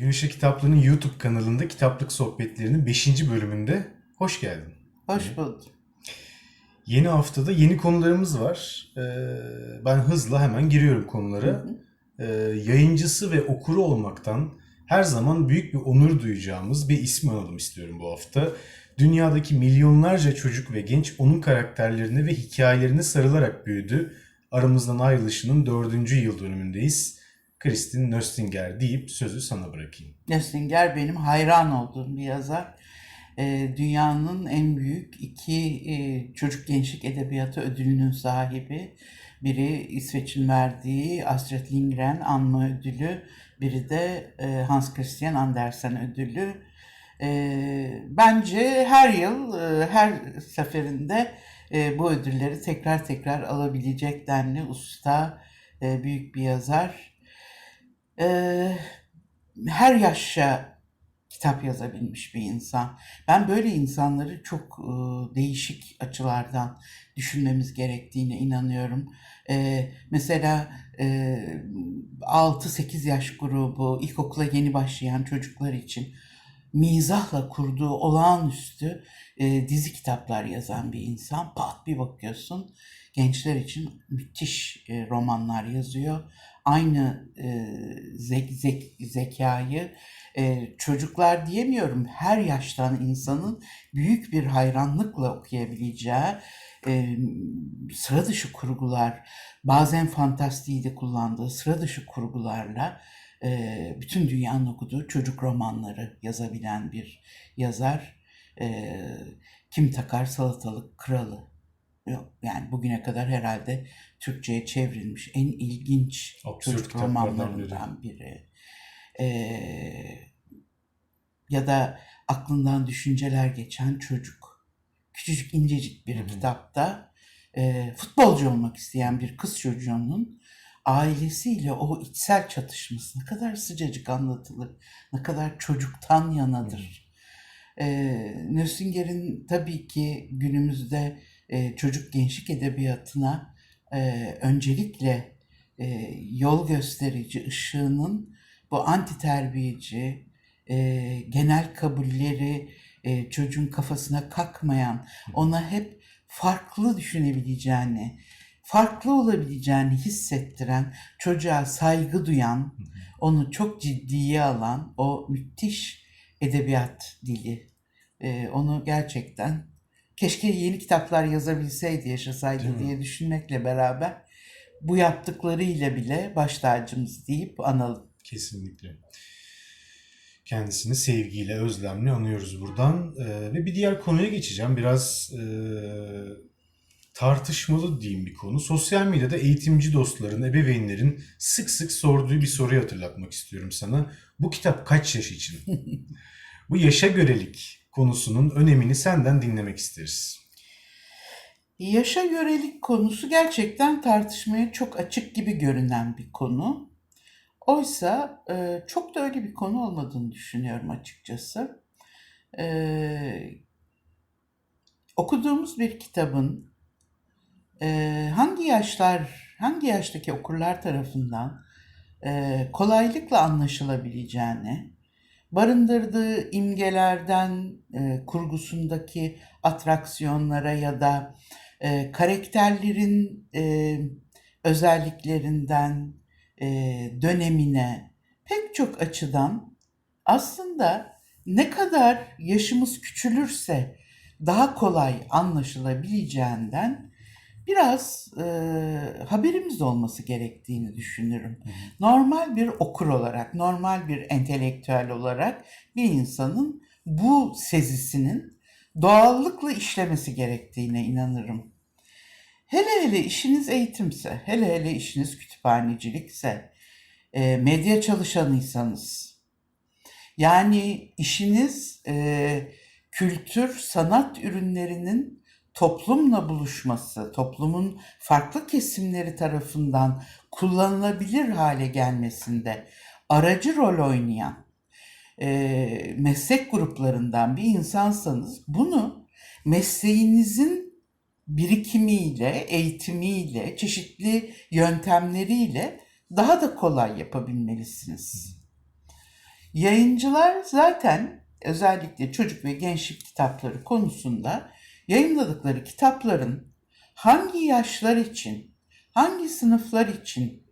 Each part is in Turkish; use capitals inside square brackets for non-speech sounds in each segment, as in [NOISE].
Gün Işığı Kitapları'nın YouTube kanalında kitaplık sohbetlerinin 5. bölümünde hoş geldin. Hoş bulduk. Yeni haftada yeni konularımız var. Ee, ben hızla hemen giriyorum konulara. Ee, yayıncısı ve okuru olmaktan her zaman büyük bir onur duyacağımız bir ismi analım istiyorum bu hafta. Dünyadaki milyonlarca çocuk ve genç onun karakterlerine ve hikayelerine sarılarak büyüdü. Aramızdan ayrılışının dördüncü yıl dönümündeyiz. Kristin Nöstinger deyip sözü sana bırakayım. Nöstinger benim hayran olduğum bir yazar. Ee, dünyanın en büyük iki e, çocuk gençlik edebiyatı ödülünün sahibi. Biri İsveç'in verdiği Astrid Lindgren Anma Ödülü, biri de e, Hans Christian Andersen Ödülü. E, bence her yıl, e, her seferinde bu ödülleri tekrar tekrar alabilecek denli usta, büyük bir yazar. E, her yaşa kitap yazabilmiş bir insan. Ben böyle insanları çok e, değişik açılardan düşünmemiz gerektiğine inanıyorum. E, mesela e, 6-8 yaş grubu ilkokula yeni başlayan çocuklar için mizahla kurduğu olağanüstü e, dizi kitaplar yazan bir insan. Pat bir bakıyorsun gençler için müthiş e, romanlar yazıyor. Aynı e, zek, zek, zekayı e, çocuklar diyemiyorum her yaştan insanın büyük bir hayranlıkla okuyabileceği e, sıra dışı kurgular, bazen fantastiği de kullandığı sıra dışı kurgularla e, bütün dünyanın okuduğu çocuk romanları yazabilen bir yazar. E, Kim Takar Salatalık Kralı. Yok, yani bugüne kadar herhalde Türkçe'ye çevrilmiş en ilginç Absürt çocuk romanlarından biri. Ee, ya da aklından düşünceler geçen çocuk. Küçücük incecik bir Hı hı. kitapta e, futbolcu olmak isteyen bir kız çocuğunun ailesiyle o içsel çatışması ne kadar sıcacık anlatılır, ne kadar çocuktan yanadır. Ee, Nösinger'in tabii ki günümüzde e, çocuk gençlik edebiyatına e, öncelikle e, yol gösterici ışığının bu anti terbiyeci, genel kabulleri çocuğun kafasına kakmayan, ona hep farklı düşünebileceğini, farklı olabileceğini hissettiren, çocuğa saygı duyan, onu çok ciddiye alan o müthiş edebiyat dili. Onu gerçekten keşke yeni kitaplar yazabilseydi, yaşasaydı Değil mi? diye düşünmekle beraber bu yaptıklarıyla bile baş tacımız deyip analım. Kesinlikle. Kendisini sevgiyle, özlemle anıyoruz buradan. Ee, ve bir diğer konuya geçeceğim. Biraz e, tartışmalı diyeyim bir konu. Sosyal medyada eğitimci dostların, ebeveynlerin sık sık sorduğu bir soruyu hatırlatmak istiyorum sana. Bu kitap kaç yaş için? [LAUGHS] Bu yaşa görelik konusunun önemini senden dinlemek isteriz. Yaşa görelik konusu gerçekten tartışmaya çok açık gibi görünen bir konu. Oysa e, çok da öyle bir konu olmadığını düşünüyorum açıkçası. E, okuduğumuz bir kitabın e, hangi yaşlar, hangi yaştaki okurlar tarafından kolaylıkla anlaşılabileceğini, barındırdığı imgelerden e, kurgusundaki atraksiyonlara ya da e, karakterlerin e, özelliklerinden e, dönemine pek çok açıdan aslında ne kadar yaşımız küçülürse daha kolay anlaşılabileceğinden biraz e, haberimiz olması gerektiğini düşünürüm. Normal bir okur olarak, normal bir entelektüel olarak bir insanın bu sezisinin doğallıkla işlemesi gerektiğine inanırım. Hele hele işiniz eğitimse, hele hele işiniz kütüphanecilikse, e, medya çalışanıysanız, yani işiniz e, kültür, sanat ürünlerinin toplumla buluşması, toplumun farklı kesimleri tarafından kullanılabilir hale gelmesinde aracı rol oynayan e, meslek gruplarından bir insansanız bunu mesleğinizin birikimiyle, eğitimiyle, çeşitli yöntemleriyle daha da kolay yapabilmelisiniz. Yayıncılar zaten özellikle çocuk ve gençlik kitapları konusunda yayınladıkları kitapların hangi yaşlar için, hangi sınıflar için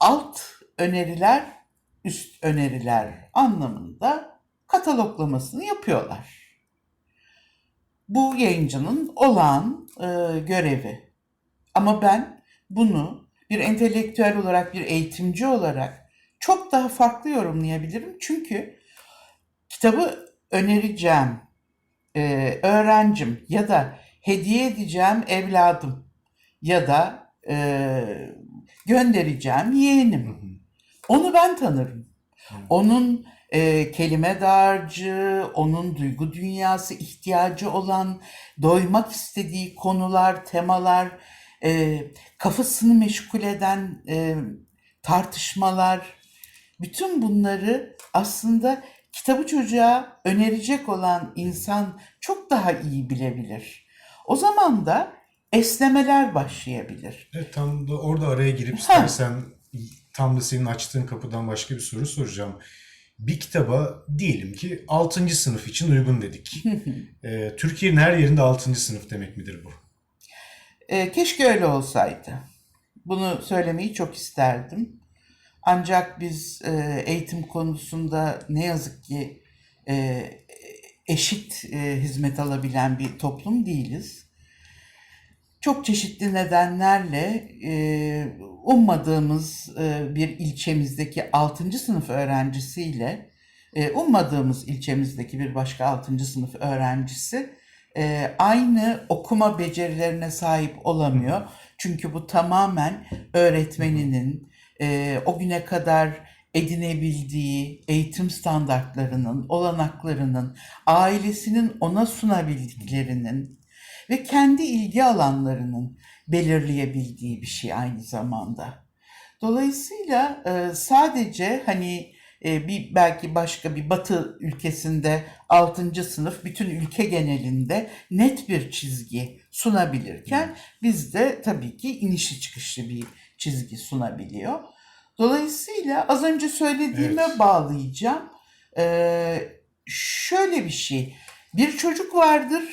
alt öneriler, üst öneriler anlamında kataloglamasını yapıyorlar. Bu yayıncının olağan e, görevi. Ama ben bunu bir entelektüel olarak, bir eğitimci olarak çok daha farklı yorumlayabilirim. Çünkü kitabı önereceğim e, öğrencim ya da hediye edeceğim evladım ya da e, göndereceğim yeğenim. Onu ben tanırım. Onun e, kelime dağarcığı, onun duygu dünyası, ihtiyacı olan, doymak istediği konular, temalar, e, kafasını meşgul eden e, tartışmalar, bütün bunları aslında kitabı çocuğa önerecek olan insan çok daha iyi bilebilir. O zaman da esnemeler başlayabilir. Evet, tam da orada araya girip istersen tam da senin açtığın kapıdan başka bir soru soracağım. Bir kitaba diyelim ki 6. sınıf için uygun dedik. [LAUGHS] Ee, Türkiye'nin her yerinde 6. sınıf demek midir bu? E, keşke öyle olsaydı. Bunu söylemeyi çok isterdim. Ancak biz e, eğitim konusunda ne yazık ki e, eşit e, hizmet alabilen bir toplum değiliz. Çok çeşitli nedenlerle e, ummadığımız e, bir ilçemizdeki 6. sınıf öğrencisiyle e, ummadığımız ilçemizdeki bir başka 6. sınıf öğrencisi e, aynı okuma becerilerine sahip olamıyor. Çünkü bu tamamen öğretmeninin e, o güne kadar edinebildiği eğitim standartlarının, olanaklarının, ailesinin ona sunabildiklerinin ve kendi ilgi alanlarının belirleyebildiği bir şey aynı zamanda. Dolayısıyla e, sadece hani e, bir belki başka bir batı ülkesinde 6. sınıf bütün ülke genelinde net bir çizgi sunabilirken bizde tabii ki inişli çıkışlı bir çizgi sunabiliyor. Dolayısıyla az önce söylediğime Evet. bağlayacağım. Ee, şöyle bir şey. Bir çocuk vardır,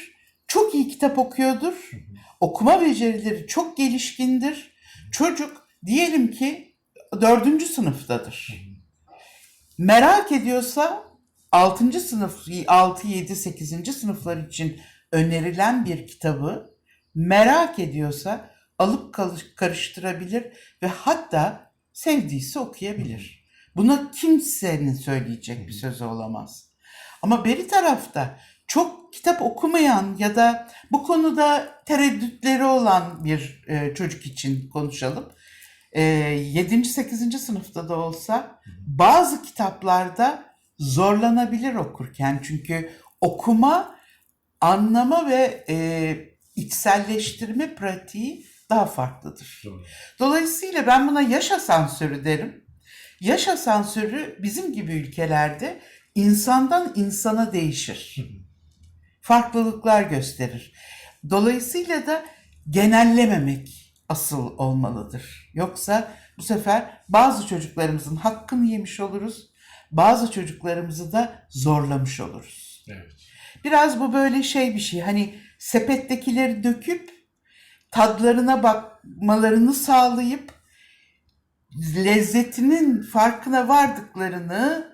çok iyi kitap okuyordur. Okuma becerileri çok gelişkindir. Çocuk diyelim ki dördüncü sınıftadır. Merak ediyorsa 6. sınıf, 6, 7, 8. sınıflar için önerilen bir kitabı merak ediyorsa alıp karıştırabilir ve hatta sevdiyse okuyabilir. Buna kimsenin söyleyecek bir sözü olamaz. Ama beri tarafta çok kitap okumayan ya da bu konuda tereddütleri olan bir e, çocuk için konuşalım. E, 7. 8. sınıfta da olsa bazı kitaplarda zorlanabilir okurken. Çünkü okuma, anlama ve e, içselleştirme pratiği daha farklıdır. Dolayısıyla ben buna yaş asansörü derim. Yaş asansörü bizim gibi ülkelerde insandan insana değişir. Farklılıklar gösterir. Dolayısıyla da genellememek asıl olmalıdır. Yoksa bu sefer bazı çocuklarımızın hakkını yemiş oluruz. Bazı çocuklarımızı da zorlamış oluruz. Evet. Biraz bu böyle şey bir şey. Hani sepettekileri döküp tadlarına bakmalarını sağlayıp lezzetinin farkına vardıklarını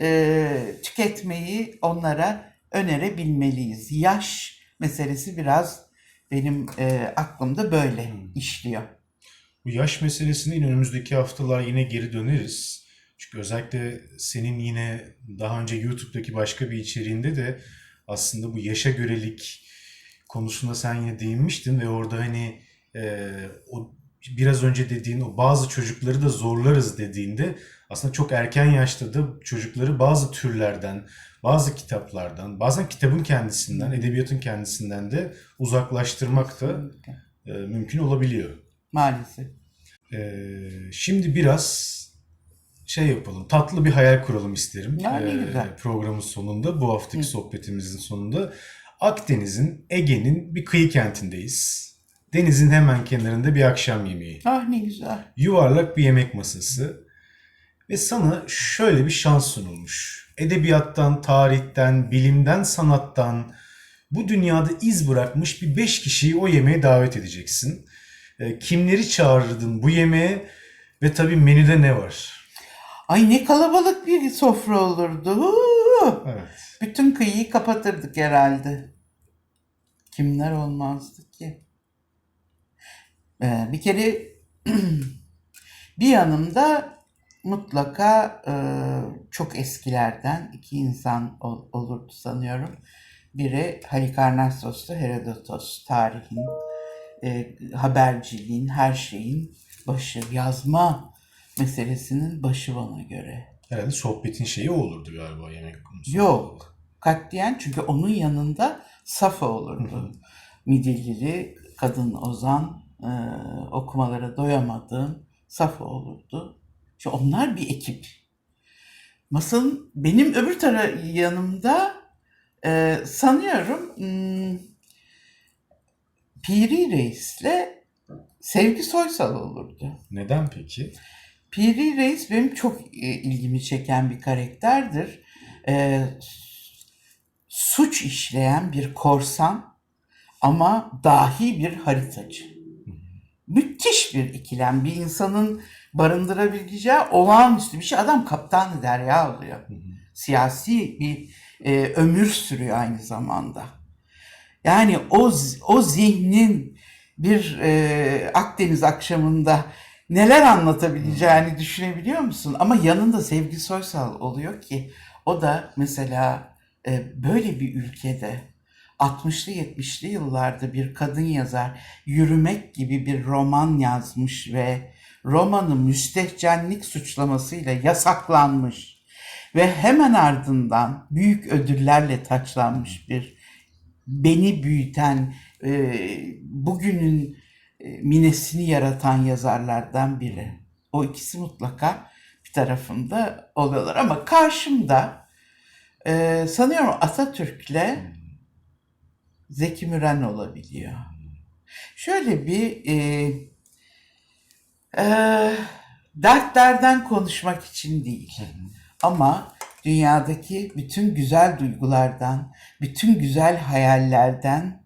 e, tüketmeyi onlara önerebilmeliyiz. Yaş meselesi biraz benim e, aklımda böyle işliyor. Bu yaş meselesine önümüzdeki haftalar yine geri döneriz. Çünkü özellikle senin yine daha önce YouTube'daki başka bir içeriğinde de aslında bu yaşa görelik konusuna sen yine değinmiştin ve orada hani e, o biraz önce dediğin o bazı çocukları da zorlarız dediğinde aslında çok erken yaşta da çocukları bazı türlerden, bazı kitaplardan, bazen kitabın kendisinden, edebiyatın kendisinden de uzaklaştırmak da e, mümkün olabiliyor. Maalesef. Ee, şimdi biraz şey yapalım, tatlı bir hayal kuralım isterim. Ya, ne Ee, güzel. programın sonunda, bu haftaki sohbetimizin sonunda. Akdeniz'in, Ege'nin bir kıyı kentindeyiz. Denizin hemen kenarında bir akşam yemeği. Ah ne güzel. Yuvarlak bir yemek masası. Ve sana şöyle bir şans sunulmuş. Edebiyattan, tarihten, bilimden, sanattan bu dünyada iz bırakmış bir beş kişiyi o yemeğe davet edeceksin. E, Kimleri çağırırdın bu yemeğe ve tabii menüde ne var? Ay ne kalabalık bir sofra olurdu. Evet. Bütün kıyıyı kapatırdık herhalde. Kimler olmazdı ki? Ee, bir kere [CLEARS THROAT] bir yanımda mutlaka e, çok eskilerden iki insan ol- olurdu sanıyorum. Biri Halikarnassos'ta Herodotos tarihin, e, haberciliğin, her şeyin başı, yazma meselesinin başı bana göre. Herhalde sohbetin şeyi o olurdu galiba yemek konusu. Yok. Katliyen çünkü onun yanında Safa olurdu. Midillili kadın ozan e, okumalara doyamadığım Safa olurdu. İşte onlar bir ekip. Masanın benim öbür tara yanımda e, sanıyorum hmm, Piri Reis'le Sevgi Soysal olurdu. Neden peki? Piri Reis benim çok e, ilgimi çeken bir karakterdir. E, suç işleyen bir korsan ama dahi bir haritacı. Müthiş bir ikilem. Bir insanın barındırabileceği olağanüstü bir şey. Adam kaptan derya oluyor. Siyasi bir e, ömür sürüyor aynı zamanda. Yani o, o zihnin bir e, Akdeniz akşamında neler anlatabileceğini düşünebiliyor musun? Ama yanında Sevgi Soysal oluyor ki o da mesela e, böyle bir ülkede 60'lı 70'li yıllarda bir kadın yazar Yürümek gibi bir roman yazmış ve romanı müstehcenlik suçlamasıyla yasaklanmış ve hemen ardından büyük ödüllerle taçlanmış bir beni büyüten, e, bugünün e, minesini yaratan yazarlardan biri. O ikisi mutlaka bir tarafımda oluyorlar ama karşımda e, sanıyorum Atatürk'le Zeki Müren olabiliyor. Şöyle bir e, e, dertlerden konuşmak için değil ama dünyadaki bütün güzel duygulardan, bütün güzel hayallerden,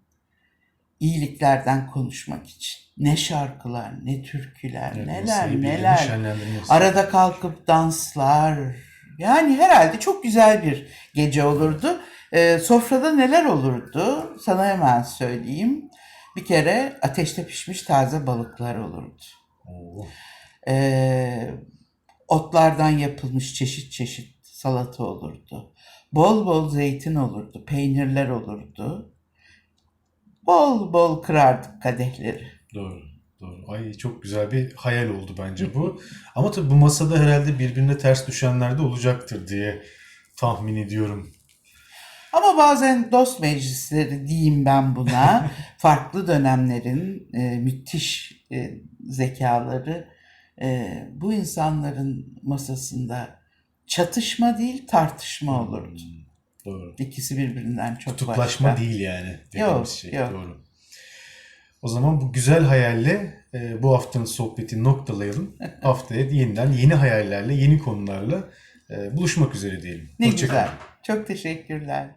iyiliklerden konuşmak için. Ne şarkılar, ne türküler, Evet, neler neler. Arada kalkıp danslar. Yani herhalde çok güzel bir gece olurdu. Ee, sofrada neler olurdu? Sana hemen söyleyeyim. Bir kere ateşte pişmiş taze balıklar olurdu. Ee, otlardan yapılmış çeşit çeşit salata olurdu. Bol bol zeytin olurdu, peynirler olurdu. Bol bol kırardık kadehleri. Doğru. Doğru. Ay çok güzel bir hayal oldu bence bu. Ama tabii bu masada herhalde birbirine ters düşenler de olacaktır diye tahmin ediyorum. Ama bazen dost meclisleri diyeyim ben buna. [LAUGHS] Farklı dönemlerin e, müthiş e, zekaları e, bu insanların masasında çatışma değil tartışma olurdu. Doğru. İkisi birbirinden çok Kutuplaşma başka. değil yani dediğimiz Yok, şey. yok. Doğru. O zaman bu güzel hayalle e, bu haftanın sohbetini noktalayalım. [LAUGHS] Haftaya yeniden yeni hayallerle, yeni konularla e, buluşmak üzere diyelim. Ne Hoşça kalın. güzel. Çok teşekkürler.